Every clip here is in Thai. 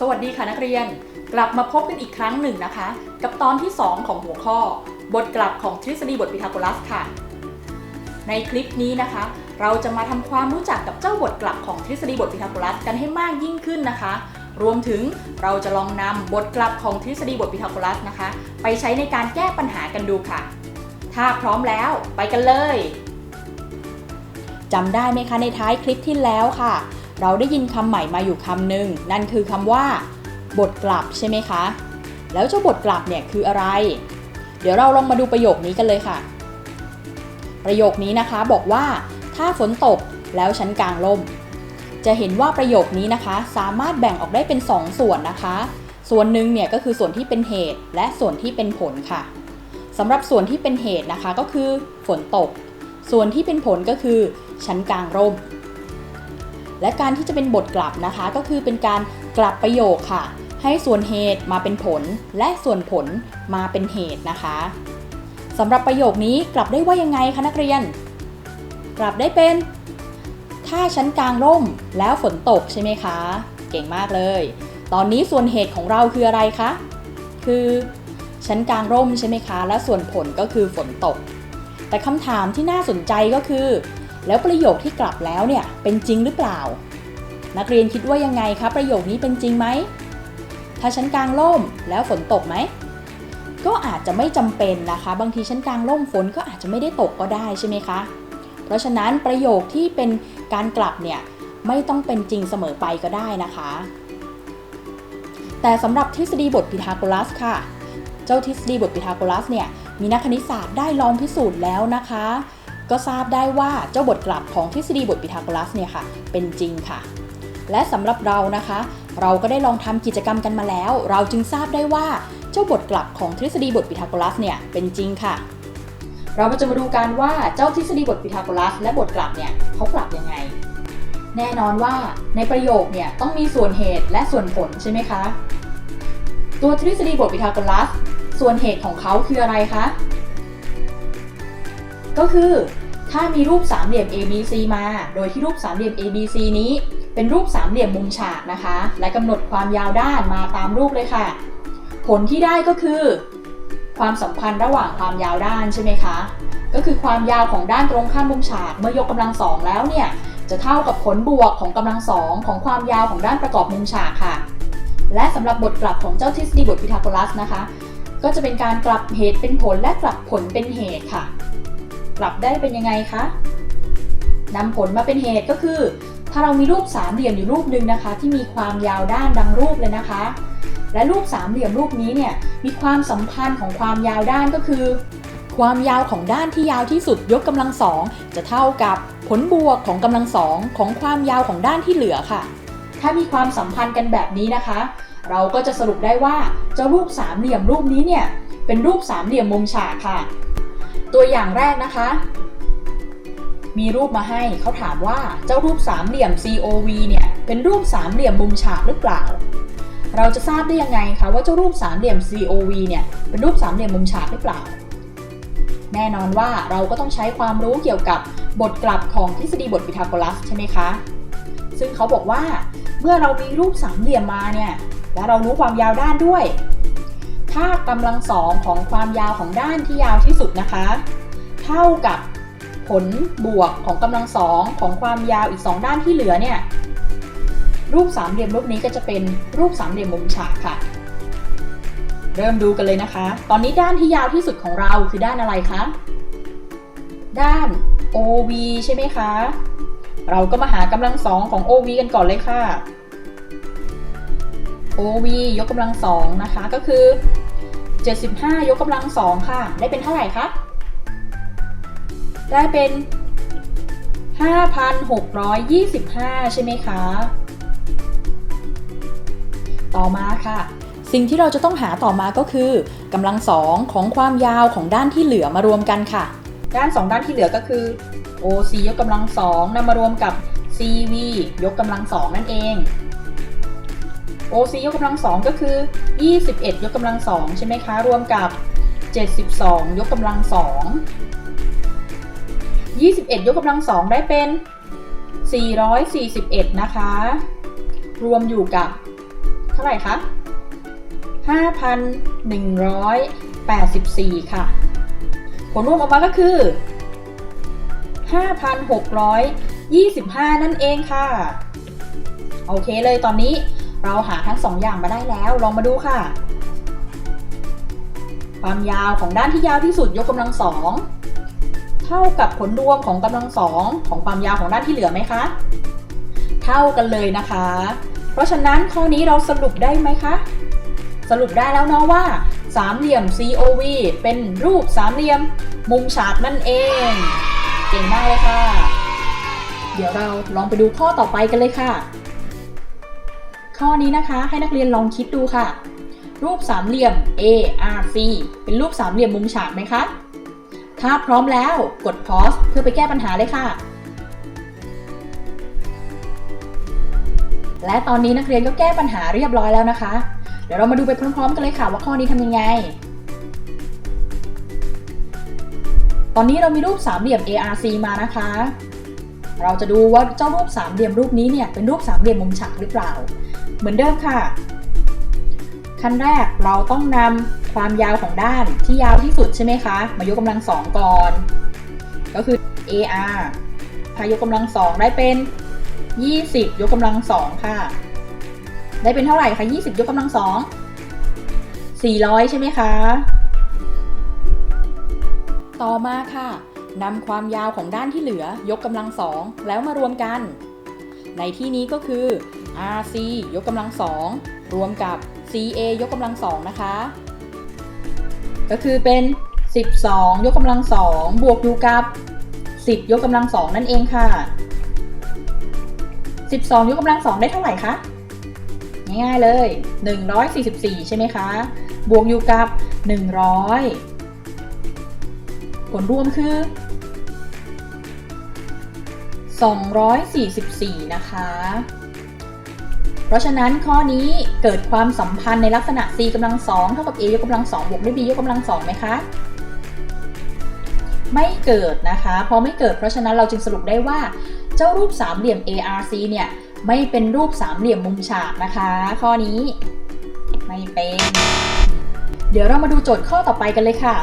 สวัสดีค่ะนักเรียน กลับมาพบกันอีกครั้งหนึ่งนะคะ กับตอนที่ 2 ของหัวข้อ บทกลับของทฤษฎีบทพีทาโกรัสค่ะ ในคลิปนี้นะคะ เราจะมาทำความรู้จักกับเจ้าบทกลับของทฤษฎีบทพีทาโกรัสกันให้มากยิ่งขึ้นนะคะ รวมถึงเราจะลองนำบทกลับของทฤษฎีบทพีทาโกรัสนะคะ ไปใช้ในการแก้ปัญหากันดูค่ะ ถ้าพร้อมแล้วไปกันเลยจำได้ไหมคะในท้ายคลิปที่แล้วค่ะ เราได้ยินคำใหม่มาอยู่คำหนึ่งนั่นคือคำว่า บทกลับใช่ไหมคะ แล้วเจ้าบทกลับเนี่ยคืออะไร เดี๋ยวเราลองมาดูประโยคนี้กันเลยค่ะ ประโยคนี้นะคะบอกว่า ถ้าฝนตกแล้วฉันกางร่ม จะเห็นว่าประโยคนี้นะคะ สามารถแบ่งออกได้เป็น2ส่วนนะคะ ส่วนหนึ่งเนี่ยก็คือส่วนที่เป็นเหตุ และส่วนที่เป็นผลค่ะสำหรับส่วนที่เป็นเหตุนะคะก็คือฝนตก ส่วนที่เป็นผลก็คือ ฉันกางร่ม และการที่จะเป็นบทกลับนะคะก็คือเป็นการกลับประโยคค่ะ ให้ส่วนเหตุมาเป็นผล และส่วนผลมาเป็นเหตุนะคะสำหรับประโยคนี้กลับได้ว่ายังไงคะนักเรียน กลับได้เป็น ถ้าฉันกลางร่มแล้วฝนตกใช่ไหมคะ เก่งมากเลย ตอนนี้ส่วนเหตุของเราคืออะไรคะ คือฉันกลางร่มใช่ไหมคะ และส่วนผลก็คือฝนตก แต่คำถามที่น่าสนใจก็คือ แล้วประโยคที่กลับแล้วเนี่ยเป็นจริงหรือเปล่า นักเรียนคิดว่ายังไงคะประโยคนี้เป็นจริงไหม ถ้าฉันกลางร่มแล้วฝนตกไหม ก็อาจจะไม่จำเป็นนะคะ บางทีฉันกลางร่มฝนก็อาจจะไม่ได้ตกก็ได้ใช่ไหมคะ เพราะฉะนั้นประโยคที่เป็นการกลับเนี่ยไม่ต้องเป็นจริงเสมอไปก็ได้นะคะ แต่สำหรับทฤษฎีบทพีทาโกรัสค่ะ เจ้าทฤษฎีบทพีทาโกรัสเนี่ยมีนักคณิตศาสตร์ได้ลองพิสูจน์แล้วนะคะ ก็ทราบได้ว่าเจ้าบทกลับของทฤษฎีบทพีทาโกรัสเนี่ยค่ะ เป็นจริงค่ะ และสำหรับเรานะคะ เราก็ได้ลองทำกิจกรรมกันมาแล้ว เราจึงทราบได้ว่าเจ้าบทกลับของทฤษฎีบทพีทาโกรัสเนี่ยเป็นจริงค่ะ เรามาจะมาดูกันว่าเจ้าทฤษฎีบทพีทาโกรัส และบทกลับเนี่ยเขากลับยังไง แน่นอนว่าในประโยคเนี่ยต้องมีส่วนเหตุและส่วนผลใช่ไหมคะ ตัวทฤษฎีบทพีทาโกรัส ส่วนเหตุของเขาคืออะไรคะ ก็คือถ้ามีรูปสามเหลี่ยม ABC มา โดยที่รูปสามเหลี่ยม ABC นี้ เป็นรูปสามเหลี่ยมมุมฉากนะคะ และกำหนดความยาวด้านมาตามรูปเลยค่ะ ผลที่ได้ก็คือ ความสัมพันธ์ระหว่างความยาวด้านใช่ไหมคะ ก็คือความยาวของด้านตรงข้ามมุมฉากเมื่อยกกำลังสองแล้วเนี่ยจะเท่ากับผลบวกของกำลังสองของความยาวของด้านประกอบมุมฉากค่ะ และสำหรับบทกลับของเจ้าทฤษฎีบทพีทาโกรัสนะคะ ก็จะเป็นการกลับเหตุเป็นผลและกลับผลเป็นเหตุค่ะ กลับได้เป็นยังไงคะนำผลมาเป็นเหตุก็คือ ถ้าเรามีรูปสามเหลี่ยมอยู่รูปหนึ่งนะคะ ที่มีความยาวด้านดังรูปเลยนะคะ และรูปสามเหลี่ยมรูปนี้เนี่ยมีความสัมพันธ์ของความยาวด้านก็คือ ความยาวของด้านที่ยาวที่สุดยกกำลังสองจะเท่ากับผลบวกของกำลังสองของความยาวของด้านที่เหลือค่ะ ถ้ามีความสัมพันธ์กันแบบนี้นะคะ เราก็จะสรุปได้ว่าเจ้ารูปสามเหลี่ยมรูปนี้เนี่ยเป็นรูปสามเหลี่ยมมุมฉากค่ะ ตัวอย่างแรกนะคะ มีรูปมาให้เขาถามว่าเจ้ารูปสามเหลี่ยม COV เนี่ยเป็นรูปสามเหลี่ยมมุมฉากหรือเปล่า เราจะทราบได้ยังไงคะว่าเจ้ารูปสามเหลี่ยม COV เนี่ยเป็นรูปสามเหลี่ยมมุมฉากหรือเปล่า แน่นอนว่าเราก็ต้องใช้ความรู้เกี่ยวกับบทกลับของทฤษฎีบทพีทาโกรัสใช่ไหมคะ ซึ่งเขาบอกว่าเมื่อเรามีรูปสามเหลี่ยมมาเนี่ยและเรารู้ความยาวด้านด้วย ถ้ากำลังสองของความยาวของด้านที่ยาวที่สุดนะคะ เท่ากับผลบวกของกำลังสองของความยาวอีก 2 ด้านที่เหลือเนี่ยรูปสามเหลี่ยมรูปนี้ก็จะเป็นรูปสามเหลี่ยมมุมฉากค่ะ เริ่มดูกันเลยนะคะ ตอนนี้ด้านที่ยาวที่สุดของเราคือด้านอะไรคะด้าน OV ใช่ไหมคะ เราก็มาหากำลังสองของ OV กันก่อนเลยค่ะ OV ยกกำลังสองนะคะก็คือ 75 ยกกำลังสองค่ะ ได้เป็นเท่าไหร่คะ ได้เป็น 5,625 ใช่ไหมคะ ต่อมาค่ะ สิ่งที่เราจะต้องหาต่อมาก็คือกำลังสองของความยาวของด้านที่เหลือมารวมกันค่ะ ด้าน 2 ด้านที่เหลือก็คือ OC ยกกำลังสองนำมารวมกับ CV ยกกำลังสองนั่นเอง OC ยกกำลังสองก็คือ 21 ยกกำลังสองใช่ไหมคะ รวมกับ 72 ยกกำลังสอง21 ยกกำลังสองได้เป็น 441 นะคะ รวมอยู่กับ เท่าไหร่คะ 5,184 ค่ะ ผลรวมออกมาก็คือ 5,625 นั่นเองค่ะ โอเคเลยตอนนี้ เราหาทั้งสองอย่างมาได้แล้วลองมาดูค่ะ ความยาวของด้านที่ยาวที่สุดยกกำลังสองเท่ากับผลรวมของกำลังสองของความยาวของด้านที่เหลือไหมคะ เท่ากันเลยนะคะ เพราะฉะนั้นข้อนี้เราสรุปได้ไหมคะ สรุปได้แล้วเนาะว่า สามเหลี่ยม COV เป็นรูปสามเหลี่ยมมุมฉากนั่นเอง เก่งมากเลยค่ะ เดี๋ยวเราลองไปดูข้อต่อไปกันเลยค่ะ ข้อนี้นะคะให้นักเรียนลองคิดดูค่ะ รูปสามเหลี่ยม ARC เป็นรูปสามเหลี่ยมมุมฉากไหมคะ ถ้าพร้อมแล้วกด pause เพื่อไปแก้ปัญหาเลยค่ะ และตอนนี้นักเรียนก็แก้ปัญหาเรียบร้อยแล้วนะคะ เดี๋ยวเรามาดูไปพร้อม ๆ กันเลยค่ะว่าข้อนี้ทำยังไงตอนนี้เรามีรูปสามเหลี่ยม ARC มานะคะ เราจะดูว่าเจ้ารูปสามเหลี่ยมรูปนี้เนี่ยเป็นรูปสามเหลี่ยมมุมฉากหรือเปล่า เหมือนเดิมค่ะ ขั้นแรกเราต้องนำความยาวของด้านที่ยาวที่สุดใช่ไหมคะ มายกกำลังสองก่อน ก็คือ AR พายกกำลังสองได้เป็น 20 ยกกำลังสองค่ะ ได้เป็นเท่าไหร่คะ 20 ยกกำลังสอง400 ใช่ไหมคะ ต่อมาค่ะนำความยาวของด้านที่เหลือยกกำลังสองแล้วมารวมกัน ในที่นี้ก็คือ RC ยกกำลังสองรวมกับ CA ยกกำลังสองนะคะ ก็คือเป็น 12 ยกกำลังสองบวกอยู่กับ 10 ยกกำลังสองนั่นเองค่ะ 12 ยกกำลังสองได้เท่าไหร่คะ ง่ายๆเลย 144 ใช่ไหมคะ บวกอยู่กับ 100 ผลรวมคือ244 นะคะ ราะฉะนั้นข้อนี้เกิดความสัมพันธ์ในลักษณะ c กำลังสองเท่ากับ a ยกกำลังสองบวกด้วย b ยกกำลังสองไหมคะ ไม่เกิดนะคะพราะไม่เกิดเพราะฉะนั้นเราจึงสรุปได้ว่า เจ้ารูปสามเหลี่ยม ARC เนี่ยไม่เป็นรูปสามเหลี่ยมมุมฉากนะคะ ข้อนี้ไม่เป็น เดี๋ยวเรามาดูโจทย์ข้อต่อไปกันเลยค่ะ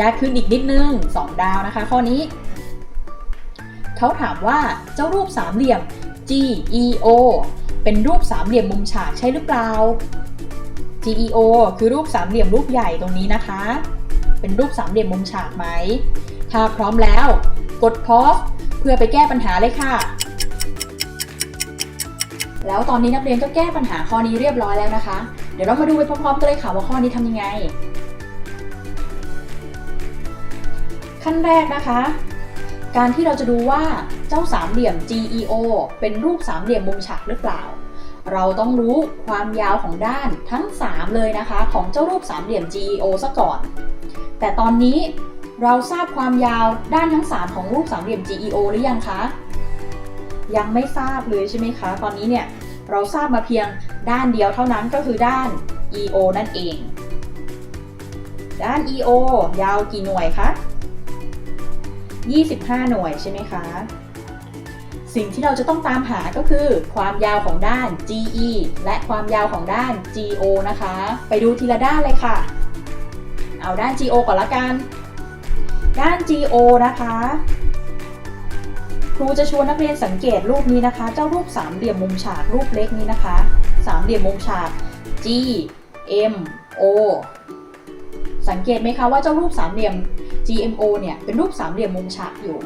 ยากขึ้นอีกนิดนึง 2 ดาวนะคะ ข้อนี้ เขาถามว่าเจ้ารูปสามเหลี่ยม GEO เป็นรูปสามเหลี่ยมมุมฉากใช่หรือเปล่า GEO คือรูปสามเหลี่ยมรูปใหญ่ตรงนี้นะคะ เป็นรูปสามเหลี่ยมมุมฉากไหม ถ้าพร้อมแล้ว กด pause เพื่อไปแก้ปัญหาเลยค่ะ แล้วตอนนี้นักเรียนก็แก้ปัญหาข้อนี้เรียบร้อยแล้วนะคะ เดี๋ยวเรามาดูไปพร้อมๆกันเลยค่ะว่าข้อนี้ทำยังไง ขั้นแรกนะคะ การที่เราจะดูว่าเจ้าสามเหลี่ยม GEO เป็นรูปสามเหลี่ยมมุมฉากหรือเปล่า เราต้องรู้ความยาวของด้านทั้ง 3 เลยนะคะ ของเจ้ารูปสามเหลี่ยม GEO ซะก่อน แต่ตอนนี้เราทราบความยาวด้านทั้ง 3 ของรูปสามเหลี่ยม GEO หรือยังคะ ยังไม่ทราบเลยใช่ไหมคะ ตอนนี้เนี่ยเราทราบมาเพียงด้านเดียวเท่านั้นก็คือด้าน EO นั่นเอง ด้าน EO ยาวกี่หน่วยคะ 25 หน่วยใช่ไหมคะ สิ่งที่เราจะต้องตามหาก็คือความยาวของด้าน GE และความยาวของด้าน GO นะคะ ไปดูทีละด้านเลยค่ะ เอาด้าน GO ก่อนละกัน ด้าน GO นะคะ ครูจะชวนนักเรียนสังเกตรูปนี้นะคะ เจ้ารูปสามเหลี่ยมมุมฉากรูปเล็กนี้นะคะ สามเหลี่ยมมุมฉาก G M O สังเกตไหมคะว่าเจ้ารูปสามเหลี่ยม GMO เนี่ยเป็นรูปสามเหลี่ยมมุมฉากอยู่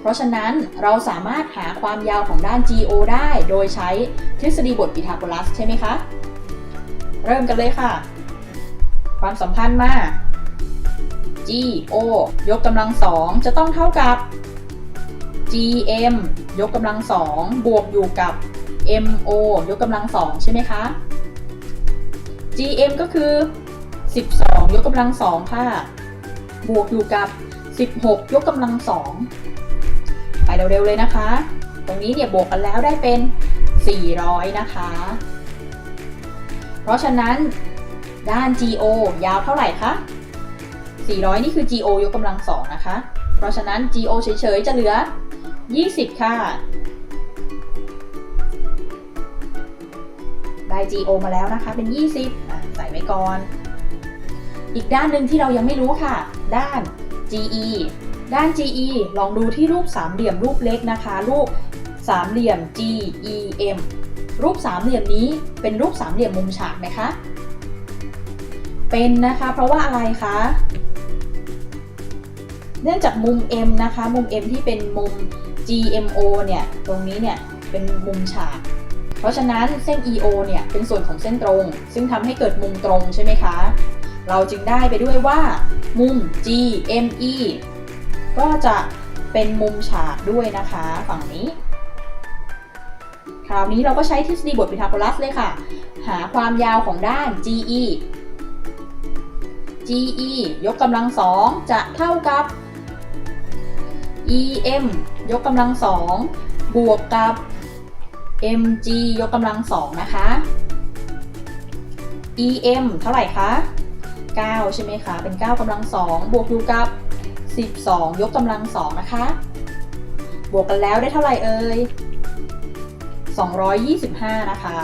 เพราะฉะนั้นเราสามารถหาความยาวของด้าน GO ได้โดยใช้ทฤษฎีบทพีทาโกรัสใช่ไหมคะ เริ่มกันเลยค่ะ ความสัมพันธ์มา GO ยกกำลังสองจะต้องเท่ากับ GM ยกกำลังสองบวกอยู่กับ MO ยกกำลังสองใช่ไหมคะ GM ก็คือ 12 ยกกำลังสองค่ะ บวกอยู่กับ 16 ยกกำลังสองไปเร็วๆเลยนะคะ ตรงนี้เนี่ยบวกกันแล้วได้เป็น 400 นะคะ เพราะฉะนั้นด้าน GO ยาวเท่าไหร่คะ 400 นี่คือ GO ยกกำลังสองนะคะ เพราะฉะนั้น GO เฉยๆ จะเหลือ 20 ค่ะ ได้ GO มาแล้วนะคะ เป็น 20 ใส่ไว้ก่อน อีกด้านหนึ่งที่เรายังไม่รู้ค่ะ ด้าน GE ด้าน GE ลองดูที่รูปสามเหลี่ยมรูปเล็กนะคะ รูปสามเหลี่ยม GEM รูปสามเหลี่ยมนี้เป็นรูปสามเหลี่ยมมุมฉากไหมคะ เป็นนะคะ เพราะว่าอะไรคะ เนื่องจากมุม M นะคะ มุม M ที่เป็นมุม GMO เนี่ย ตรงนี้เนี่ยเป็นมุมฉาก เพราะฉะนั้นเส้น EO เนี่ยเป็นส่วนของเส้นตรง ซึ่งทำให้เกิดมุมตรงใช่ไหมคะ เราจึงได้ไปด้วยว่า มุม GME ก็จะเป็นมุมฉากด้วยนะคะฝั่งนี้ คราวนี้เราก็ใช้ทฤษฎีบทพีทาโกรัสเลยค่ะ หาความยาวของด้าน GE GE ยกกำลังสองจะเท่ากับ EM ยกกำลังสองบวกกับ mg ยกกำลังสองนะคะ em เท่าไหร่คะ 9 ใช่ไหมคะ เป็น 9กำลังสองบวกอยู่กับ 12 ยกกำลังสองนะคะ บวกกันแล้วได้เท่าไหร่เอ่ย 225 นะคะ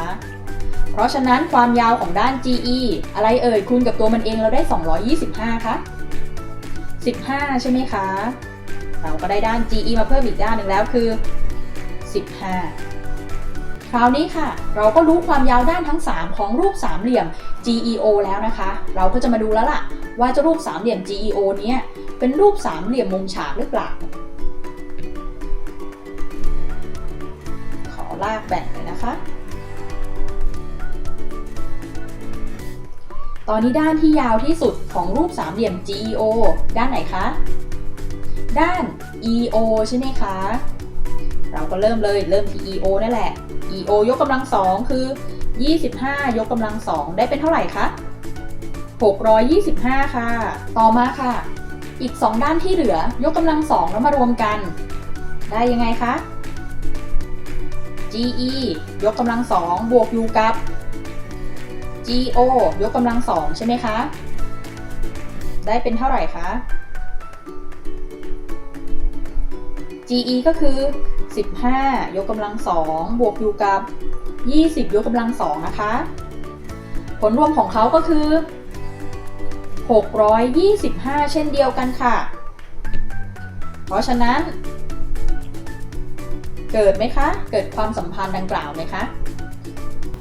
เพราะฉะนั้นความยาวของด้าน GE อะไรเอ่ยคูณกับตัวมันเองเราได้ 225 คะ 15 ใช่ไหมคะ เราก็ได้ด้าน GE มาเพิ่มอีกด้านหนึ่งแล้วคือ 15 คราวนี้ค่ะ เราก็รู้ความยาวด้านทั้ง 3 ของรูปสามเหลี่ยม GEO แล้วนะคะ เราก็จะมาดูแล้วล่ะ ว่าเจะรูปสามเหลี่ยม GEO เนี้ยเป็นรูปสามเหลี่ยมมุมฉากหรือเปล่า ขอลากแบ่งเลยนะคะ ตอนนี้ด้านที่ยาวที่สุดของรูปสามเหลี่ยม GEO ด้านไหนคะ ด้าน EO ใช่ไหมคะ เราก็เริ่มเลยเริ่มที่ EO นั่นแหละ EO ยกกำลังสองคือ 25 ยกกำลังสองได้เป็นเท่าไหร่คะ625 ค่ะ ต่อมาค่ะ อีก 2 ด้านที่เหลือยกกำลังสองแล้วมารวมกัน ได้ยังไงคะ GE ยกกำลังสองบวกอยู่กับ GO ยกกำลังสองใช่ไหมคะ ได้เป็นเท่าไหร่คะ GE ก็คือ 15 ยกกำลังสองบวกอยู่กับ 20 ยกกำลังสองนะคะ ผลรวมของเขาก็คือ 625 เช่นเดียวกันค่ะ เพราะฉะนั้น เกิดไหมคะ เกิดความสัมพันธ์ดังกล่าวไหมคะ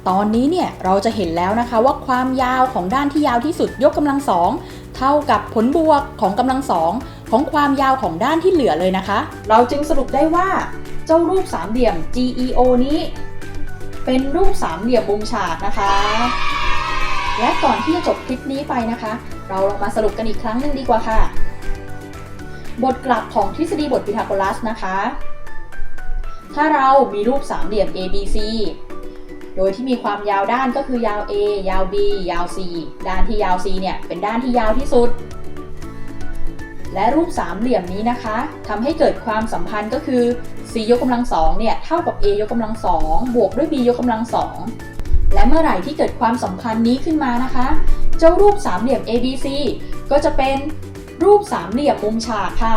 ตอนนี้เนี่ยเราจะเห็นแล้วนะคะว่าความยาวของด้านที่ยาวที่สุดยกกำลังสองเท่ากับผลบวกของกำลังสองของความยาวของด้านที่เหลือเลยนะคะ เราจึงสรุปได้ว่า เจ้ารูปสามเหลี่ยม GEO นี้ เป็นรูปสามเหลี่ยมมุมฉากนะคะ และก่อนที่จะจบคลิปนี้ไปนะคะ เราลองมาสรุปกันอีกครั้งหนึ่งดีกว่าค่ะ บทกลับของทฤษฎีบทพีทาโกรัสนะคะ ถ้าเรามีรูปสามเหลี่ยม ABC โดยที่มีความยาวด้านก็คือยาว A ยาว B ยาว C ด้านที่ยาว C เนี่ยเป็นด้านที่ยาวที่สุด และรูปสามเหลี่ยมนี้นะคะทำให้เกิดความสัมพันธ์ก็คือ c ยกกำลังสองเนี่ยเท่ากับ a ยกกำลังสองบวกด้วย b ยกกำลังสองและเมื่อไหร่ที่เกิดความสัมพันธ์นี้ขึ้นมานะคะ เจ้ารูปสามเหลี่ยม ABC ก็จะเป็นรูปสามเหลี่ยมมุมฉากค่ะ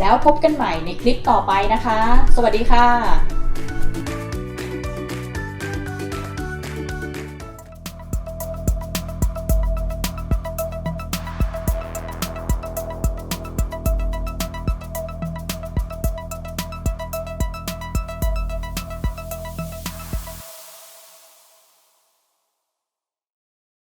แล้วพบกันใหม่ในคลิปต่อไปนะคะ สวัสดีค่ะ